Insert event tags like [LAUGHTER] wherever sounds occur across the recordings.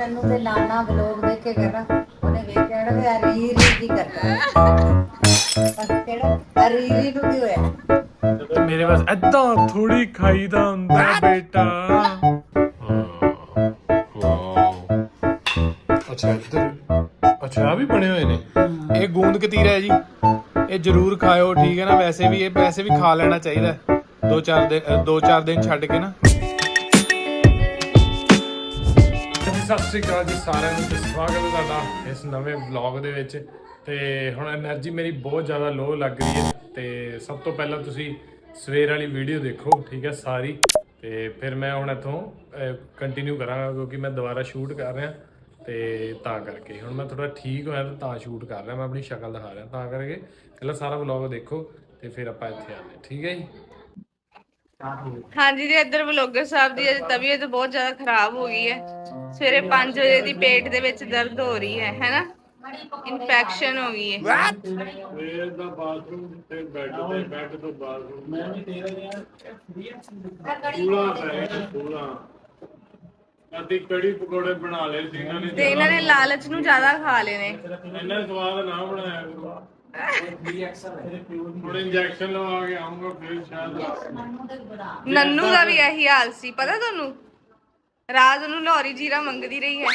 ਨੰਨੂ ਦੇ ਨਾਨਾ ਬਲੌਗ ਦੇਖ ਕੇ ਕਰਾ ਉਹਨੇ ਵੇਖਿਆ ਨਾ ਵੀ ਆ ਰੀ ਰੀ ਕੀ ਕਰਦਾ ਬਸ ਕਿਹੜਾ? ਰੀ ਰੀ ਨੂੰ ਕੀ ਹੋਇਆ ਮੇਰੇ ਬਸ ਐਦਾਂ ਥੋੜੀ ਖਾਈਦਾ ਹੁੰਦਾ ਬੇਟਾ। ਅੱਛਾ ਇੱਧਰ ਅੱਛਾ ਆ ਵੀ ਬਣੇ ਹੋਏ ਨੇ। ਇਹ ਗੂੰਦ ਕਤੀਰਾ ਹੈ ਜੀ। ਇਹ ਜਰੂਰ ਖਾਇਓ ਠੀਕ ਹੈ ਨਾ? ਵੈਸੇ ਵੀ ਇਹ ਵੈਸੇ ਵੀ ਖਾ ਲੈਣਾ ਚਾਹੀਦਾ। ਦੋ ਚਾਰ ਦਿਨ ਦੋ ਚਾਰ ਦਿਨ ਛੱਡ ਕੇ ਨਾ। ਸਤਿ ਸ੍ਰੀ ਅਕਾਲ ਜੀ ਸਾਰਿਆਂ ਨੂੰ ਤੇ ਸਵਾਗਤ ਹੈ ਤੁਹਾਡਾ ਇਸ ਨਵੇਂ ਵਲੌਗ ਦੇ ਵਿੱਚ। ਤੇ ਹੁਣ એનર્ਜੀ ਮੇਰੀ ਬਹੁਤ ਜ਼ਿਆਦਾ ਲੋ ਲੱਗ ਰਹੀ ਹੈ ਤੇ ਸਭ ਤੋਂ ਪਹਿਲਾਂ ਤੁਸੀਂ ਸਵੇਰ ਵਾਲੀ ਵੀਡੀਓ ਦੇਖੋ, ਠੀਕ ਹੈ ਸਾਰੀ। ਤੇ ਫਿਰ ਮੈਂ ਹੁਣ ਇੱਥੋਂ ਕੰਟੀਨਿਊ ਕਰਾਂਗਾ ਕਿਉਂਕਿ ਮੈਂ ਦੁਬਾਰਾ ਸ਼ੂਟ ਕਰ ਰਿਹਾ। ਤੇ ਤਾਂ ਕਰਕੇ ਹੁਣ ਮੈਂ ਥੋੜਾ ਠੀਕ ਹੋਇਆ ਤਾਂ ਤਾਂ ਸ਼ੂਟ ਕਰ ਰਿਹਾ, ਮੈਂ ਆਪਣੀ ਸ਼ਕਲ ਦਿਖਾ ਰਿਹਾ। ਤਾਂ ਕਰਕੇ ਪਹਿਲਾਂ ਸਾਰਾ ਵਲੌਗ ਦੇਖੋ ਤੇ ਫਿਰ ਆਪਾਂ ਇੱਥੇ ਆਉਂਦੇ ਠੀਕ ਹੈ ਜੀ? ਹਾਂਜੀ ਜੀ ਇੱਧਰ ਵਲੋਗਰ ਸਾਹਿਬ ਦੀ ਅਜੇ ਤਬੀਅਤ ਬਹੁਤ ਜ਼ਿਆਦਾ ਖਰਾਬ ਹੋ ਗਈ ਹੈ। ਸਵੇਰੇ 5 ਵਜੇ ਦੀ ਪੇਟ ਦੇ ਵਿੱਚ ਦਰਦ ਹੋ ਰਹੀ ਹੈ ਹੈਨਾ ਇਨਫੈਕਸ਼ਨ ਹੋ ਗਈ ਹੈ। ਸਵੇਰ ਦਾ ਬਾਥਰੂਮ ਤੇ ਬੈੱਡ ਤੇ ਬੈੱਡ ਤੋਂ ਬਾਥਰੂਮ ਮੈਂ ਵੀ ਤੇਰਾ ਪੂਰਾ ਪੈ ਪੂਰਾ ਅਸੀਂ ਕੜੀ ਪਕੌੜੇ ਬਣਾ ਲਏ ਸੀ ਇਹਨਾਂ ਨੇ ਤੇ ਇਹਨਾਂ ਨੇ ਲਾਲਚ ਨੂੰ ਜ਼ਿਆਦਾ ਖਾ ਲਏ ਨੇ। ਇੰਨਾ ਸਵਾਦ ਨਾ ਬਣਾਇਆ ਕਰੋ। ਹੁਣ ਇੰਜੈਕਸ਼ਨ ਲਵਾ ਕੇ ਆਉਂਗਾ ਫਿਰ ਸ਼ਾਇਦ ਨੰਨੂ ਦਾ ਵੀ ਇਹੀ ਹਾਲ ਸੀ ਪਤਾ ਤੁਹਾਨੂੰ? ਰਾਤ ਨੂੰ ਲੋਰੀ ਜੀਰਾ ਮੰਗਦੀ ਰਹੀ ਹੈ।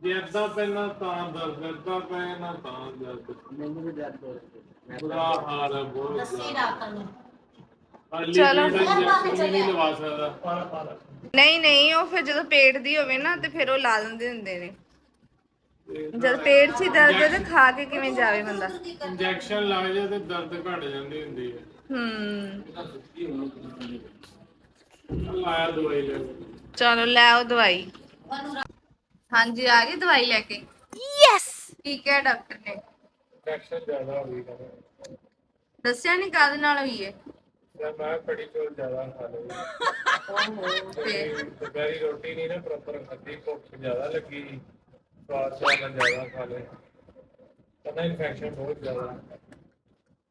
ਜੇ ਅੱਧਾ ਪੈਣਾ ਤਾਂ ਦਰਦ ਅੱਧਾ ਪੈਣਾ ਤਾਂ ਦਰਦ। ਮੈਨੂੰ ਵੀ ਦਰਦ ਬੁਰਾ ਹਾਲ ਹੈ ਬਹੁਤ ਰਾਤ ਨੂੰ। ਚਲੋ। ਨਹੀਂ ਨਹੀਂ ਉਹ ਫਿਰ ਜਦੋਂ ਪੇਟ ਦੀ ਹੋਵੇ ਨਾ ਤੇ ਫਿਰ ਉਹ ਲਾ ਦਿੰਦੇ ਹੁੰਦੇ ਨੇ। ਜਦ ਪੇਟ 'ਚ ਹੀ ਦਰਦ ਹੈ ਤੇ ਖਾ ਕੇ ਕਿਵੇਂ ਜਾਵੇ ਬੰਦਾ? ਇੰਜੈਕਸ਼ਨ ਲੱਗ ਜਾ ਤੇ ਦਰਦ ਘਟ ਜਾਂਦੀ ਹੁੰਦੀ ਹੈ। ਹੂੰ। ਲਾਇਆ ਦਵਾਈ ਲੈ। ਚਲੋ ਲੈ ਆਓ ਦਵਾਈ। ਹਾਂਜੀ ਆ ਗਈ ਦਵਾਈ ਲੈ ਕੇ? ਯੈਸ ਠੀਕ ਹੈ ਡਾਕਟਰ ਨੇ। ਇੰਜੈਕਸ਼ਨ ਜ਼ਿਆਦਾ ਹੋ ਗਈ ਦੱਸਿਆ ਨਹੀਂ ਕਾਹਦੇ ਨਾਲ ਹੋਈ ਹੈ? ਮੈਂ ਮੈਂ ਕੜੀ ਚੋਲ ਜ਼ਿਆਦਾ ਖਾ ਲਈ ਤੇ [LAUGHS] ਦੁਪਹਿਰੀ ਰੋਟੀ ਨਹੀਂ ਨਾ ਪ੍ਰੋਪਰ ਖਾਧੀ ਭੁੱਖ ਜ਼ਿਆਦਾ ਲੱਗੀ। ਸਵਾਦ ਚਾਵਲ ਜ਼ਿਆਦਾ ਖਾ ਲਏ। ਕਹਿੰਦਾ ਇਨਫੈਕਸ਼ਨ ਬਹੁਤ ਜ਼ਿਆਦਾ।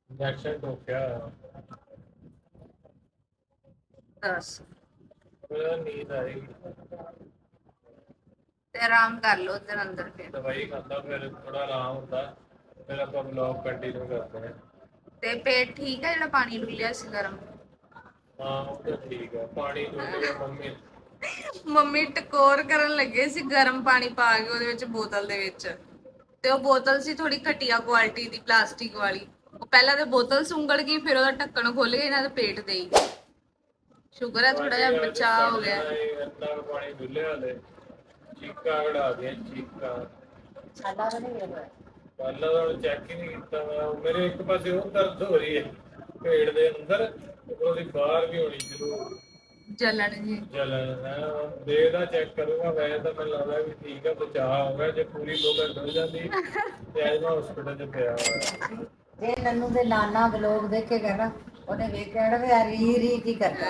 ਇੰਜੈਕਸ਼ਨ ਟੋਕਿਆ ਦੱਸ। ਮੇਰਾ ਨੀਂਦ ਆਈ ਤੇ ਆਰਾਮ ਕਰ ਲਓ ਉਧਰ ਅੰਦਰ ਫਿਰ। ਦਵਾਈ ਖਾਂਦਾ ਫਿਰ ਥੋੜਾ ਆਰਾਮ ਹੁੰਦਾ। ਫਿਰ ਆਪਾਂ ਬਲੌਗ ਕੰਟੀਨਿਊ ਕਰਦੇ ਹਾਂ। ਤੇ ਪੇਟ ਠੀਕ ਹੈ ਜਿਹੜਾ ਪਾਣੀ ਡੁੱਲਿਆ ਸੀ ਗਰਮ? ਹਾਂ ਉਹ ਤਾਂ ਠੀਕ ਹੈ ਪਾਣੀ ਡੁੱਲਿਆ ਮੰਮੀ ਮੰਮੀ ਟਕੋਰ ਕਰਨ ਲੱਗੇ ਸੀ ਗਰਮ ਪਾਣੀ ਪਾ ਕੇ ਉਹਦੇ ਵਿੱਚ ਬੋਤਲ ਦੇ ਵਿੱਚ। ਤੇ ਉਹ ਬੋਤਲ ਸੀ ਥੋੜੀ ਘਟੀਆ ਕੁਆਲਿਟੀ ਦੀ ਪਲਾਸਟਿਕ ਵਾਲੀ। ਉਹ ਪਹਿਲਾਂ ਤੇ ਬੋਤਲ ਸੁੰਗੜ ਗਈ ਫਿਰ ਉਹਦਾ ਢੱਕਣ ਖੁੱਲ ਗਿਆ ਇਹਨਾਂ ਦੇ ਪੇਟ ਦੇ ਹੀ ਸ਼ੁਕਰ ਹੈ ਥੋੜਾ ਜਿਹਾ ਬਚਾਅ ਹੋ ਗਿਆ। ਇੰਨਾ ਕੁ ਪਾਣੀ ਡੁੱਲਿਆ ਹਲੇ ਚੀਕਾਂ ਕਢਾ ਦੀਆਂ ਚੀਕਾਂ ਸਾਡਾ ਤਾਂ ਨਹੀਂ ਹੋਇਆ ਪਹਿਲਾਂ ਤਾਂ ਚੈੱਕ ਹੀ ਨਹੀਂ ਕੀਤਾ ਮੈਂ ਉਹ ਮੇਰੇ ਇੱਕ ਪਾਸੇ ਉਹ ਦਰਦ ਹੋ ਰਹੀ ਹੈ ਪੇਟ ਦੇ ਅੰਦਰ ਉਪਰੋਂ ਦੀ ਬਾਹਰ ਵੀ ਹੋਣੀ ਜ਼ਰੂਰ ਜਲਣ ਜੀ। ਜਲਨ ਮੈਂ ਦੇਖਦਾ ਚੈੱਕ ਕਰੂੰਗਾ ਵੈਸੇ ਤਾਂ ਮੈਨੂੰ ਲੱਗਦਾ ਵੀ ਠੀਕ ਹੈ ਬਚਾਅ ਹੋ ਗਿਆ ਜੇ ਪੂਰੀ ਦੋ ਘੰਟੇ ਹੋ ਜਾਂਦੀ ਤੇ ਅੱਜ ਮੈਂ ਹਸਪੀਟਲ 'ਚ ਪਿਆ ਹੋਇਆ। ਜੇ ਨੰਨੂ ਦੇ ਨਾਨਾ ਬਲੌਗ ਦੇਖ ਕੇ ਕਰਾ ਉਹਨੇ ਵੇਖਿਆ ਨਾ ਵੀ ਆ ਰੀ ਰੀ ਕੀ ਕਰਦਾ।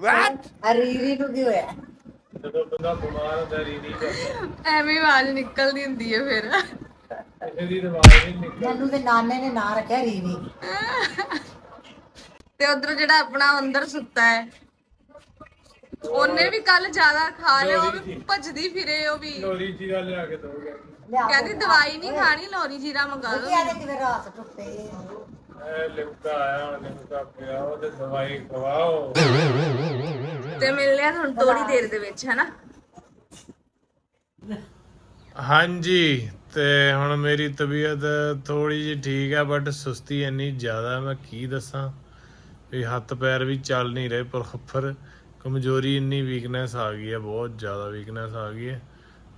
ਵਾਟ ਆ ਰੀ ਰੀ ਨੂੰ ਕੀ ਹੋਇਆ? ਜਦੋਂ ਬੰਦਾ ਬਿਮਾਰ ਹੁੰਦਾ ਰੀਦੀ ਕਰਦਾ। ਐਵੇਂ ਆਵਾਜ਼ ਨਿਕਲਦੀ ਹੁੰਦੀ ਹੈ ਫਿਰ। ਕਿਸੇ ਦੀ ਆਵਾਜ਼ ਨਹੀਂ ਨਿਕਲ ਨੰਨੂ ਦੇ ਨਾਨੇ ਨੇ ਨਾਂ ਰੱਖਿਆ ਰੀ ਰੀ। ਤੇ ਉਧਰ ਜਿਹੜਾ ਆਪਣਾ ਅੰਦਰ ਸੁੱਤਾ ਹੈ। ਉਹਨੇ ਵੀ ਕੱਲ ਜ਼ਿਆਦਾ ਖਾ ਲਿਆ ਉਹ ਵੀ ਭੱਜਦੀ ਫਿਰੇ ਉਹ ਵੀ। ਲੋਰੀ ਜੀ ਦਾ ਲਿਆ ਕੇ ਦੋਗੇ ਲਿਆ ਕਹਿੰਦੀ ਦਵਾਈ ਨਹੀਂ ਖਾਣੀ ਲੋਰੀ ਜੀਰਾ ਮੰਗਾ ਕੀ ਦੋ ਆਦੇ ਕਿਵੇਂ ਰਾਤ ਟੁੱਟੇ। ਇਹ ਲਿਮਕਾ ਆਇਆ ਹੁਣ ਲਿਮਕਾ ਪਿਆ ਉਹ ਤੇ ਦਵਾਈ ਖਵਾਓ। ਤੇ ਮਿਲਨੇ ਆ ਤੁਹਾਨੂੰ ਥੋੜੀ ਦੇਰ ਦੇ ਵਿੱਚ ਹੈਨਾ? ਹਾਂਜੀ ਤੇ ਹੁਣ ਮੇਰੀ ਤਬੀਅਤ ਥੋੜੀ ਜਿਹੀ ਠੀਕ ਹੈ ਬਟ ਸੁਸਤੀ ਇੰਨੀ ਜ਼ਿਆਦਾ ਮੈਂ ਕੀ ਦੱਸਾਂ? ਵੀ ਹੱਥ ਪੈਰ ਵੀ ਚੱਲ ਨਹੀਂ ਰਹੇ ਪ੍ਰੋਪਰ ਕਮਜ਼ੋਰੀ ਇੰਨੀ ਵੀਕਨੈਸ ਆ ਗਈ ਹੈ ਬਹੁਤ ਜ਼ਿਆਦਾ ਵੀਕਨੈਸ ਆ ਗਈ ਹੈ।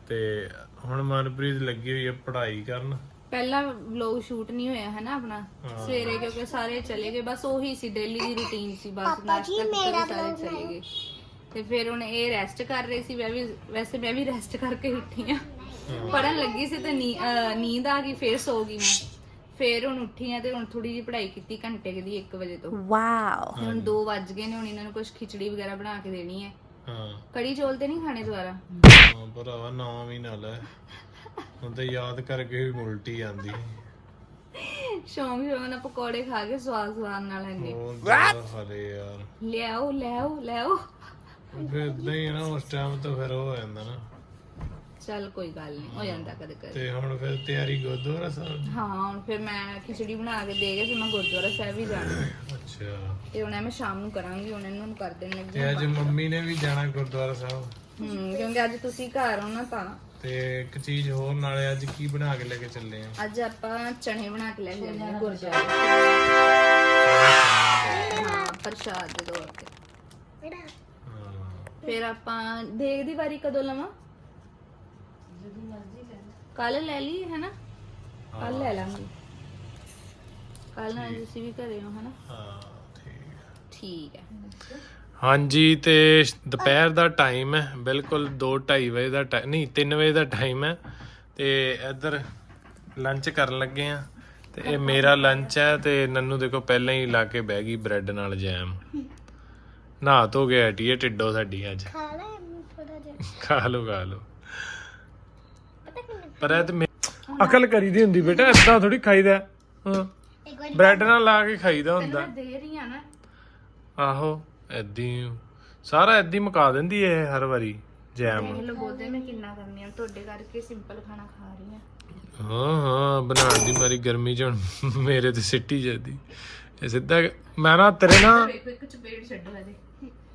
ਤੇ ਹੁਣ ਮਨਪ੍ਰੀਤ ਲੱਗੀ ਹੋਈ ਹੈ ਪੜ੍ਹਾਈ ਕਰਨ। ਪਹਿਲਾ ਵਲੌਗ ਸ਼ੂਟ ਨਹੀਂ ਹੋਇਆ ਹੈ ਨਾ ਆਪਣਾ ਸਵੇਰੇ ਕਿਉਂਕਿ ਸਾਰੇ ਚਲੇ ਗਏ ਬਸ ਉਹੀ ਸੀ ਡੇਲੀ ਦੀ ਰੁਟੀਨ ਸੀ ਬਸ ਨਾਸ਼ਤਾ ਤੇ ਸਾਰੇ ਚਲੇ ਗਏ। ਤੇ ਫਿਰ ਹੁਣ ਇਹ ਰੈਸਟ ਕਰ ਰਹੇ ਸੀ ਮੈਂ ਵੀ ਵੈਸੇ ਮੈਂ ਵੀ ਰੈਸਟ ਕਰਕੇ ਉੱਠੀ ਆ ਪੜਨ ਲੱਗੀ ਸੀ ਤੇ ਨੀਂਦ ਆ ਗਈ ਫੇਰ ਸੋ ਗਈ ਮੈਂ। ਫੇਰ ਹੁਣ ਉੱਠੀ ਆ ਤੇ ਹੁਣ ਥੋੜੀ ਜਿਹੀ ਪੜ੍ਹਾਈ ਕੀਤੀ ਘੰਟੇ ਕੁ ਦੀ 1 ਵਜੇ ਤੋਂ। ਵਾਓ। ਹੁਣ 2 ਵੱਜ ਗਏ ਨੇ ਹੁਣ ਇਹਨਾਂ ਨੂੰ ਕੁਝ ਖਿਚੜੀ ਵਗੈਰਾ ਬਣਾ ਕੇ ਦੇਣੀ ਹੈ। ਹਾਂ। ਕੜੀ ਚੌਲ ਤੇ ਨਹੀਂ ਖਾਣੇ ਦੁਬਾਰਾ? ਹਾਂ ਭਰਾਵਾ ਨਾਮ ਹੀ ਨਾ ਲੈ। ਹੁਣ ਤੇ ਯਾਦ ਕਰਕੇ ਵੀ ਉਲਟੀ ਆਂਦੀ। ਸ਼ੌਂਕ ਸ਼ੌਂਕ ਨਾਲ ਪਕੌੜੇ ਖਾ ਕੇ ਸਵਾਦ ਸਵਾਦ ਨਾਲ ਜ਼ਿਆਦਾ ਹਲੇ ਯਾਰ। ਲਿਆਓ ਲਿਆਓ ਲਿਆਓ ਫਿਰ ਹੀ ਆ ਨਾ ਉਸ ਟਾਈਮ ਤਾਂ ਫਿਰ ਉਹ ਹੋ ਜਾਂਦਾ ਨਾ। ਚੱਲ ਕੋਈ ਗੱਲ ਨਹੀਂ ਹੋ ਜਾਂਦਾ ਕਦੇ ਕਦੇ। ਤੇ ਹੁਣ ਫਿਰ ਤਿਆਰੀ ਗੁਰਦੁਆਰਾ ਸਾਹਿਬ ਦੀ? ਹਾਂ ਹੁਣ ਫਿਰ ਮੈਂ ਖਿਚੜੀ ਬਣਾ ਕੇ ਦੇ ਕੇ ਫਿਰ ਮੈਂ ਗੁਰਦੁਆਰਾ ਸਾਹਿਬ ਵੀ ਜਾਣਾ। ਅੱਛਾ। ਤੇ ਹੁਣ ਮੈਂ ਸ਼ਾਮ ਨੂੰ ਕਰਾਂਗੀ ਹੁਣ ਇਹਨਾਂ ਨੂੰ ਕਰ ਦੇਣ ਲੱਗੀ ਤੇ ਅੱਜ ਮੰਮੀ ਨੇ ਵੀ ਜਾਣਾ ਗੁਰਦੁਆਰਾ ਸਾਹਿਬ? ਹੂੰ ਕਿਉਂਕਿ ਅੱਜ ਤੁਸੀਂ ਘਰ ਹੋ ਨਾ ਤਾਂ। ਤੇ ਇੱਕ ਚੀਜ਼ ਹੋਰ ਨਾਲੇ ਅੱਜ ਕੀ ਬਣਾ ਕੇ ਲੈ ਕੇ ਚੱਲੇ ਆ? ਅੱਜ ਆਪਾਂ ਚਣੇ ਬਣਾ ਕੇ ਲੈ ਕੇ ਜਾਂਦੇ ਹਾਂ ਗੁਰਦੁਆਰੇ। ਹਾਂ ਪ੍ਰਸ਼ਾਦ ਦੇ ਤੌਰ ਤੇ। ਹਾਂ। ਫਿਰ ਆਪਾਂ ਦੇਗ ਦੀ ਵਾਰੀ ਕਦੋਂ ਲਵਾਂ? ਕੱਲ ਲੈ ਲਈ ਹੈ ਨਾ ਕੱਲ ਲੈ ਲਾਂਗੇ। ਕੱਲ ਨਾਲ ਤੁਸੀਂ ਵੀ ਘਰੇ ਹੋ ਹੈ ਨਾ ਹਾਂ ਠੀਕ। ਠੀਕ ਹੈ। ਹਾਂਜੀ ਤੇ ਦੁਪਹਿਰ ਦਾ ਟਾਈਮ ਹੈ ਬਿਲਕੁਲ 2:30 ਵਜੇ ਦਾ ਟਾਈਮ ਨਹੀਂ 3 ਵਜੇ ਦਾ ਟਾਈਮ ਹੈ ਤੇ ਇੱਧਰ ਲੰਚ ਕਰਨ ਲੱਗੇ ਆ ਤੇ ਇਹ ਮੇਰਾ ਲੰਚ ਹੈ ਤੇ ਨੰਨੂ ਦੇਖੋ ਪਹਿਲਾਂ ਹੀ ਲਾ ਕੇ ਬਹਿ ਗਈ ਬ੍ਰੈਡ ਨਾਲ ਜੈਮ। ਨਹਾ ਧੋ ਹਟੀ ਹੈ ਟਿੱਡੋ ਸਾਡੀ ਅੱਜ। ਖਾ ਲੈ ਥੋੜਾ ਜਿਹਾ। ਖਾ ਲੋ ਖਾ ਲੋ ਪਰ ਇਹ ਤੇ ਮੇ- ਅਕਲ ਕਰੀਦੀ ਹੁੰਦੀ ਬੇਟਾ ਏਦਾਂ ਥੋੜੀ ਖਾਈਦਾ। ਹਾਂ। ਇੱਕ ਵਾਰੀ ਬ੍ਰੈਡ ਨਾਲ ਲਾ ਕੇ ਖਾਈਦਾ ਹੁੰਦਾ। ਮੈਂ ਦੇ ਰਹੀ ਆ ਨਾ। ਆਹੋ ਏਦੀ ਸਾਰਾ ਏਦੀ ਮੁਕਾ ਦਿੰਦੀ ਇਹ ਹਰ ਵਾਰੀ ਜੈਮ। ਲਓ ਬੋਦੇ ਮੈਂ ਕਿੰਨਾ ਕਰਨੀ ਆ। ਤੁਹਾਡੇ ਕਰਕੇ ਸਿੰਪਲ ਖਾਣਾ ਖਾ ਰਹੀ ਆ। ਹਾਂ ਹਾਂ ਬਣਾਉਣ ਦੀ ਮਾਰੀ ਗਰਮੀ ਚ ਹੁਣ ਮੇਰੇ ਤੇ ਸਿੱਟੀ ਜਾਂਦੀ। ਇਹ ਸਿੱਧਾ ਮੈਂ ਨਾ ਤੇਰੇ ਨਾ ਵੇਖੋ ਇੱਕ ਚਪੇੜ ਛੱਡੋ ਇਹਦੇ।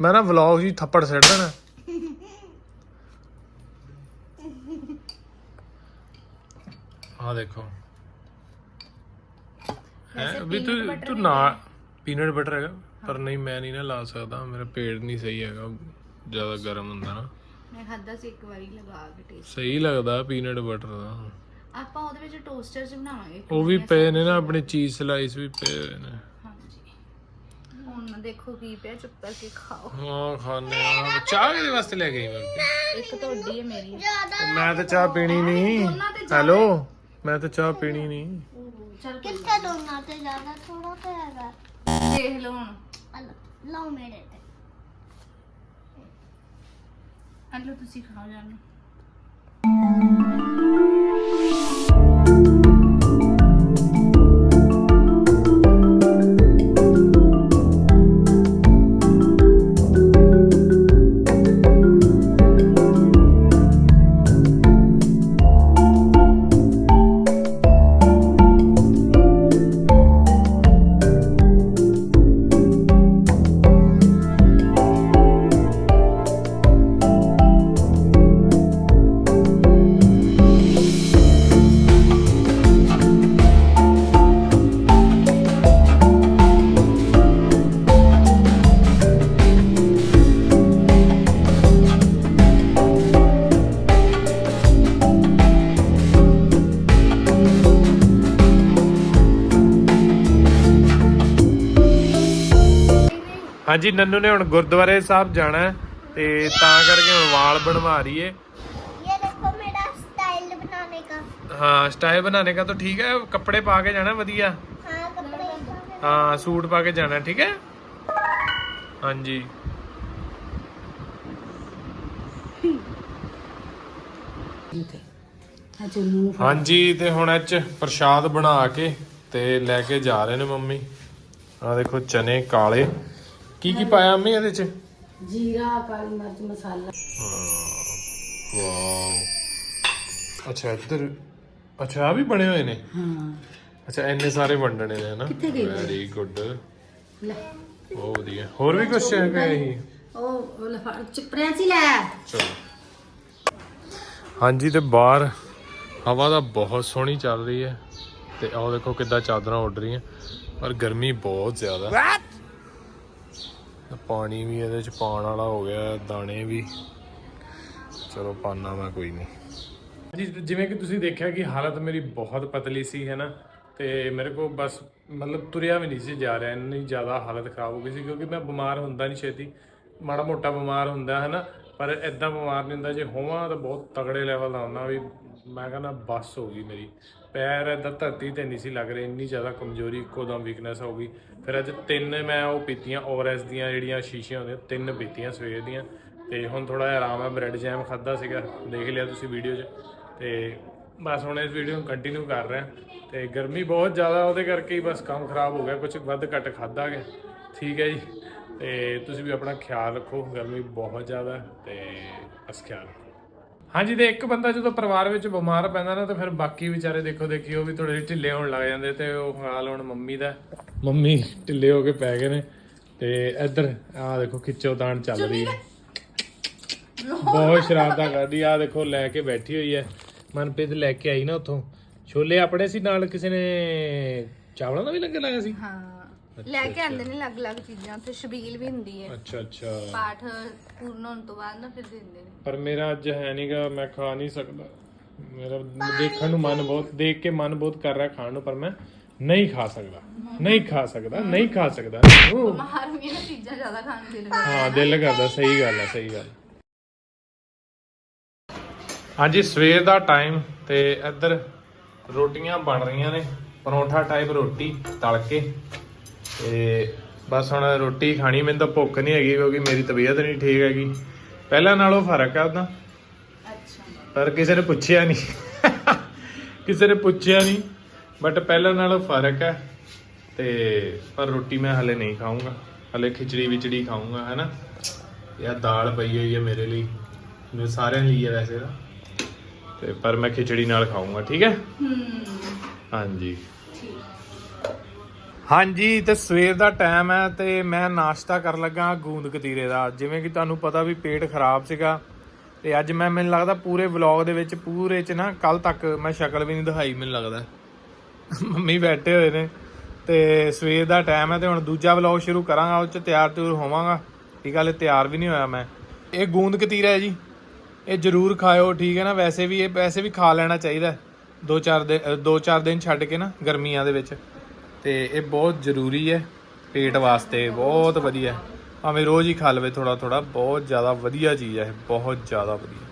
ਮੈਂ ਨਾ ਵਲੌਗ ਜੀ ਥੱਪੜ ਸਿੱਟ ਦੇਣਾ। ਆ ਦੇਖੋ। ਹੈ? ਵੀ ਤੂੰ ਤੂੰ ਨਾ ਪੀਨਟ ਬਟਰ ਹੈਗਾ ਪਰ ਨਹੀਂ ਮੈਂ ਨਹੀਂ ਨਾ ਲਾ ਸਕਦਾ। ਮੇਰਾ ਪੇਟ ਨਹੀਂ ਸਹੀ ਹੈਗਾ। ਜ਼ਿਆਦਾ ਗਰਮ ਹੁੰਦਾ ਨਾ। ਮੈਂ ਖਾਦਾ ਸੀ ਇੱਕ ਵਾਰੀ ਲਗਾ ਕੇ ਟੇਸਟ ਸਹੀ ਲੱਗਦਾ ਪੀਨਟ ਬਟਰ ਦਾ। ਆਪਾਂ ਉਹਦੇ ਵਿੱਚ ਟੋਸਟਰ ਚ ਬਣਾਵਾਂਗੇ। ਉਹ ਵੀ ਪਏ ਨੇ ਨਾ ਆਪਣੇ ਚੀਜ਼ ਸਲਾਈਸ ਵੀ ਪਏ ਹੋਏ ਨੇ। ਹਾਂਜੀ। ਹੁਣ ਦੇਖੋ ਕੀ ਪਿਆ ਚੁੱਪ ਕਰਕੇ ਖਾਓ। ਹਾਂ ਖਾਣੇ ਆ ਚਾਹ ਕਿਹਦੇ ਵਾਸਤੇ ਲੈ ਗਈ ਮੈਂ? ਇੱਕ ਤੁਹਾਡੀ ਹੈ ਮੇਰੀ। ਮੈਂ ਤਾਂ ਚਾਹ ਪੀਣੀ ਨਹੀਂ। ਹੈਲੋ? ਮੈਂ ਤਾਂ ਚਾਹ ਪੀਣੀ ਨਹੀਂ। ਚੱਲ ਕਿੱਥੇ ਦੋਨਾਂ ਤੇ ਜ਼ਿਆਦਾ ਥੋੜਾ ਤੇ ਹੈਗਾ। ਦੇਖ ਲਓ ਹੁਣ। ਲਓ ਮੇਰੇ ਤੇ। ਅੱਲੋ ਤੁਸੀਂ ਖਾਓ ਜਾਨੂੰ। ਹਾਂਜੀ ਨੰਨੂ ਨੇ ਹੁਣ ਗੁਰਦੁਆਰੇ ਸਾਹਿਬ ਜਾਣਾ ਹੈ ਤੇ ਤਾਂ ਕਰਕੇ ਹੁਣ ਵਾਲ ਬਣਵਾ ਰਹੀ ਏ ये देखो मेरा स्टाइल बनाने का ਹਾਂ ਸਟਾਈਲ ਬਣਾਣੇ का तो ठीक है ਕੱਪੜੇ ਪਾ ਕੇ ਜਾਣਾ ਵਧੀਆ हाँ कपड़े का। ਹਾਂ ਸੂਟ ਪਾ ਕੇ ਜਾਣਾ ਠੀਕ ਹੈ ਹਾਂਜੀ ਹਾਂਜੀ ਤੇ ਹੁਣ ਇਹ ਚ ਪ੍ਰਸ਼ਾਦ ਬਣਾ ਕੇ ਤੇ ਲੈ ਕੇ ਜਾ ਰਹੇ ਨੇ ਮੰਮੀ ਆ ਦੇਖੋ ਚਨੇ ਕਾਲੇ ਕੀ ਕੀ ਪਾਇਆ ਮੰਮੀ ਇਹਦੇ ਚ? ਜੀਰਾ ਕਾਲੀ ਮਿਰਚ ਮਸਾਲਾ। ਵਾਓ। ਅੱਛਾ ਇੱਧਰ। ਅੱਛਾ ਆ ਵੀ ਬਣੇ ਹੋਏ ਨੇ? ਹਾਂ। ਅੱਛਾ ਇੰਨੇ ਸਾਰੇ ਵੰਡਣੇ ਨੇ ਨਾ ਕਿੱਥੇ ਗਏ? ਵੈਰੀ ਗੁੱਡ ਲੈ। ਬਹੁਤ ਵਧੀਆ। ਹੋਰ ਵੀ ਕੁਝ ਹੈਗਾ ਇਹੀ? ਉਹ ਲਫਾ ਚਪਰਿਆਂ ਸੀ ਲੈ। ਚਲੋ। ਹਾਂਜੀ ਤੇ ਬਾਹਰ ਹਵਾ ਦਾ ਬਹੁਤ ਸੋਹਣੀ ਚੱਲ ਰਹੀ ਹੈ। ਤੇ ਆਹ ਦੇਖੋ ਕਿੱਦਾਂ ਚਾਦਰਾਂ ਉੱਡ ਰਹੀਆਂ। ਪਰ ਗਰਮੀ ਬਹੁਤ ਜ਼ਿਆਦਾ। ਪਾਣੀ ਵੀ ਇਹਦੇ ਚ ਪਾਉਣ ਵਾਲਾ ਹੋ ਗਿਆ, ਦਾਣੇ ਵੀ। ਚਲੋ ਪਾਣਾ ਮੈਂ ਕੋਈ ਨਹੀਂ। ਜੀ, ਜਿਵੇਂ ਕਿ ਤੁਸੀਂ ਦੇਖਿਆ ਕਿ ਹਾਲਤ ਮੇਰੀ ਬਹੁਤ ਪਤਲੀ ਸੀ, ਹੈ ਨਾ? ਤੇ ਮੇਰੇ ਕੋ ਬਸ ਮਤਲਬ ਤੁਰਿਆ ਵੀ ਨਹੀਂ ਸੀ ਜਾ ਰਿਹਾ, ਇੰਨੀ ਜ਼ਿਆਦਾ ਹਾਲਤ ਖਰਾਬ ਹੋ ਗਈ ਸੀ, ਕਿਉਂਕਿ ਮੈਂ ਬਿਮਾਰ ਹੁੰਦਾ ਨਹੀਂ ਛੇਤੀ। ਮਾੜਾ ਮੋਟਾ ਬਿਮਾਰ ਹੁੰਦਾ, ਹੈ ਨਾ? ਪਰ ਐਦਾਂ ਬਿਮਾਰ ਨਹੀਂ ਹੁੰਦਾ, ਜੇ ਹੋਵਾਂ ਤਾਂ ਬਹੁਤ ਤਗੜੇ ਲੈਵਲ ਦਾ ਹੁੰਦਾ ਵੀ ਮੈਂ ਕਹਿੰਦਾ ਬਸ ਹੋ ਗਈ ਮੇਰੀ। ਪੈਰ ਏਦਾਂ ਧਰਤੀ ਤੇ ਨਹੀਂ ਸੀ ਲੱਗ ਰਹੇ, ਇੰਨੀ ਜ਼ਿਆਦਾ ਕਮਜ਼ੋਰੀ ਇੱਕੋ ਦਮ ਵੀਕਨੈਸ ਹੋ ਗਈ। ਫਿਰ ਅੱਜ ਤਿੰਨ ਮੈਂ ਉਹ ਪੀਤੀਆਂ ਓਰਐਸ ਦੀਆਂ ਜਿਹੜੀਆਂ ਸ਼ੀਸ਼ੀਆਂ ਹੁੰਦੀਆਂ, ਤਿੰਨ ਪੀਤੀਆਂ ਸਵੇਰ ਦੀਆਂ। ਤੇ ਹੁਣ ਥੋੜਾ ਜਿਹਾ ਆਰਾਮ ਹੈ ਬ੍ਰੈਡ ਜੈਮ ਖਾਦਾ ਸੀਗਾ, ਦੇਖ ਲਿਆ ਤੁਸੀਂ ਵੀਡੀਓ 'ਚ। ਤੇ ਬਸ ਹੁਣ ਇਸ ਵੀਡੀਓ ਨੂੰ ਕੰਟੀਨਿਊ ਕਰ ਰਹੇ। ਹਾਂ ਤੇ ਗਰਮੀ ਬਹੁਤ ਜ਼ਿਆਦਾ, ਉਹਦੇ ਕਰਕੇ ਹੀ ਬਸ ਕੰਮ ਖਰਾਬ ਹੋ ਗਿਆ ਕੁਝ ਵੱਧ ਘੱਟ ਖਾਦਾ ਗਿਆ। ਠੀਕ ਹੈ ਜੀ। ਤੇ ਤੁਸੀਂ ਵੀ ਆਪਣਾ ਖਿਆਲ ਰੱਖੋ, ਗਰਮੀ ਬਹੁਤ ਜ਼ਿਆਦਾ ਹੈ, ਤੇ ਬਸ ਖਿਆਲ ਰੱਖੋ। ਹਾਂਜੀ, ਤੇ ਇੱਕ ਬੰਦਾ ਜਦੋਂ ਪਰਿਵਾਰ ਵਿੱਚ ਬਿਮਾਰ ਪੈਂਦਾ ਨਾ, ਤਾਂ ਫਿਰ ਬਾਕੀ ਵਿਚਾਰੇ ਦੇਖੋ ਦੇਖੀ, ਉਹ ਵੀ ਥੋੜੇ ਢਿੱਲੇ ਹੋਣ ਲੱਗ ਜਾਂਦੇ ਤੇ ਉਹ ਹਾਲ ਹੁਣ ਮੰਮੀ ਦਾ। ਮੰਮੀ ਢਿੱਲੇ ਹੋ ਕੇ ਪੈ ਗਏ ਨੇ। ਤੇ ਇੱਧਰ, ਆਹ ਦੇਖੋ, ਖਿੱਚੋ ਤਾਣ ਚੱਲ ਰਹੀ ਹੈ। ਬਹੁਤ ਸ਼ਰਾਰਤਾਂ ਕਰਦੀ ਆ ਦੇਖੋ, ਲੈ ਕੇ ਬੈਠੀ ਹੋਈ ਹੈ। ਮਨਪ੍ਰੀਤ ਲੈ ਕੇ ਆਈ ਨਾ ਉੱਥੋਂ। ਛੋਲੇ ਆਪਣੇ ਸੀ ਨਾਲ, ਕਿਸੇ ਨੇ ਚਾਵਲਾਂ ਦਾ ਵੀ ਲੰਗਰ ਲਾਇਆ ਸੀ? ਹਾਂ। ਲੈ ਕੇ ਆਉਂਦੇ ਨੇ ਅਲੱਗ-ਅਲੱਗ ਚੀਜ਼ਾਂ ਉੱਥੇ ਛਬੀਲ ਵੀ ਹੁੰਦੀ ਹੈ। ਅੱਛਾ ਅੱਛਾ। ਪਾਠ ਪੂਰਨ ਹੋਣ ਤੋਂ ਬਾਅਦ ਨਾ ਫਿਰ ਦਿੰਦੇ ਨੇ। ਪਰ ਮੇਰਾ ਅੱਜ ਹੈ ਨਹੀਂਗਾ ਮੈਂ ਖਾ ਨਹੀਂ ਸਕਦਾ। ਮੇਰਾ ਦੇਖਣ ਨੂੰ ਮਨ ਬਹੁਤ ਦੇਖ ਕੇ ਮਨ ਬਹੁਤ ਕਰ ਰਿਹਾ ਖਾਣ ਨੂੰ ਪਰ ਮੈਂ ਨਹੀਂ ਖਾ ਸਕਦਾ। ਨਹੀਂ ਖਾ ਸਕਦਾ ਨਹੀਂ ਖਾ ਸਕਦਾ। ਚੀਜ਼ਾਂ ਜ਼ਿਆਦਾ ਖਾਣ ਹਾਂ ਦਿਲ ਕਰਦਾ ਸਹੀ ਗੱਲ ਹੈ ਸਹੀ ਗੱਲ। ਹਾਂਜੀ ਸਵੇਰ ਦਾ ਟਾਈਮ ਤੇ ਇੱਧਰ ਰੋਟੀਆਂ ਬਣ ਰਹੀਆਂ ਨੇ। ਪਰੌਂਠਾ ਟਾਈਪ ਰੋਟੀ ਤਲ ਕੇ। ਤੇ ਬਸ ਹੁਣ ਰੋਟੀ ਖਾਣੀ ਮੈਨੂੰ ਤਾਂ ਭੁੱਖ ਨਹੀਂ ਹੈਗੀ ਕਿਉਂਕਿ ਮੇਰੀ ਤਬੀਅਤ ਨਹੀਂ ਠੀਕ ਹੈਗੀ। ਪਹਿਲਾਂ ਨਾਲੋਂ ਫ਼ਰਕ ਆ ਅੱਛਾ। ਪਰ ਕਿਸੇ ਨੇ ਪੁੱਛਿਆ ਨਹੀਂ। ਕਿਸੇ ਨੇ ਪੁੱਛਿਆ ਨਹੀਂ ਬਟ ਪਹਿਲਾਂ ਨਾਲੋਂ ਫ਼ਰਕ ਹੈ ਤੇ ਪਰ ਰੋਟੀ ਮੈਂ ਹਲੇ ਨਹੀਂ ਖਾਊਂਗਾ। ਹਲੇ ਖਿਚੜੀ ਵਿਚੜੀ ਖਾਊਂਗਾ ਹੈਨਾ? ਇਹ ਦਾਲ ਪਈ ਹੋਈ ਹੈ ਮੇਰੇ ਲਈ। ਮੇਰੇ ਸਾਰਿਆਂ ਲਈ ਹੈ ਵੈਸੇ ਤਾਂ। ਤੇ ਪਰ ਮੈਂ ਖਿਚੜੀ ਨਾਲ ਖਾਊਂਗਾ ਠੀਕ ਹੈ? ਹਾਂਜੀ। ਹਾਂਜੀ, ਤੇ ਸਵੇਰ ਦਾ ਟਾਈਮ ਹੈ ਤੇ ਮੈਂ ਨਾਸ਼ਤਾ ਕਰਨ ਲੱਗਾ ਗੂੰਦ ਕਤੀਰੇ ਦਾ। ਜਿਵੇਂ ਕਿ ਤੁਹਾਨੂੰ ਪਤਾ ਵੀ ਪੇਟ ਖਰਾਬ ਸੀਗਾ ਤੇ ਅੱਜ ਮੈਂ, ਮੈਨੂੰ ਲੱਗਦਾ ਪੂਰੇ ਵਲੌਗ ਦੇ ਵਿੱਚ, ਪੂਰੇ ਚ ਨਾ ਕੱਲ ਤੱਕ ਮੈਂ ਸ਼ਕਲ ਵੀ ਨਹੀਂ ਦਿਖਾਈ, ਮੈਨੂੰ ਲੱਗਦਾ। ਮੰਮੀ ਬੈਠੇ ਹੋਏ ਨੇ। ਤੇ ਸਵੇਰ ਦਾ ਟਾਈਮ ਹੈ ਤੇ ਹੁਣ ਦੂਜਾ ਵਲੌਗ ਸ਼ੁਰੂ ਕਰਾਂਗਾ, ਉਹ ਚ ਤਿਆਰ ਤਿਉਰ ਹੋਵਾਂਗਾ। ਠੀਕ ਹੈ ਹਲੇ ਤਿਆਰ ਵੀ ਨਹੀਂ ਹੋਇਆ ਮੈਂ। ਇਹ ਗੂੰਦ ਕਤੀਰਾ ਹੈ ਜੀ। ਇਹ ਜਰੂਰ ਖਾਇਓ, ਠੀਕ ਹੈ ਨਾ? ਵੈਸੇ ਵੀ ਇਹ, ਵੈਸੇ ਵੀ ਖਾ ਲੈਣਾ ਚਾਹੀਦਾ। ਦੋ ਚਾਰ ਦਿਨ ਦੋ ਚਾਰ ਦਿਨ ਛੱਡ ਕੇ ਨਾ ਗਰਮੀਆਂ ਦੇ ਵਿੱਚ। ਤੇ ਇਹ ਬਹੁਤ ਜ਼ਰੂਰੀ ਹੈ, ਪੇਟ ਵਾਸਤੇ ਬਹੁਤ ਵਧੀਆ। ਭਾਵੇਂ ਰੋਜ਼ ਹੀ ਖਾ ਲਵੇ ਥੋੜਾ ਥੋੜਾ ਬਹੁਤ ਜ਼ਿਆਦਾ ਵਧੀਆ ਚੀਜ਼ ਹੈ ਇਹ ਬਹੁਤ ਜ਼ਿਆਦਾ ਵਧੀਆ।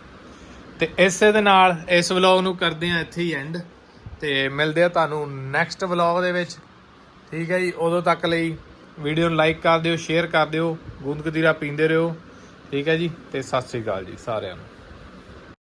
ਤੇ ਇਸੇ ਦੇ ਨਾਲ ਇਸ ਵਲੌਗ ਨੂੰ ਕਰਦੇ ਆ ਇੱਥੇ ਹੀ ਐਂਡ ਤੇ ਮਿਲਦੇ ਆ ਤੁਹਾਨੂੰ ਨੈਕਸਟ ਵਲੌਗ ਦੇ ਵਿੱਚ। ਠੀਕ ਹੈ ਜੀ, ਉਦੋਂ ਤੱਕ ਲਈ ਵੀਡੀਓ ਨੂੰ ਲਾਈਕ ਕਰ ਦਿਓ ਸ਼ੇਅਰ ਕਰ ਦਿਓ, ਗੂੰਦ ਕਤੀਰਾ ਪੀਂਦੇ ਰਹੋ। ਠੀਕ ਹੈ ਜੀ, ਤੇ ਸਤਿ ਸ੍ਰੀ ਅਕਾਲ ਜੀ ਸਾਰਿਆਂ ਨੂੰ।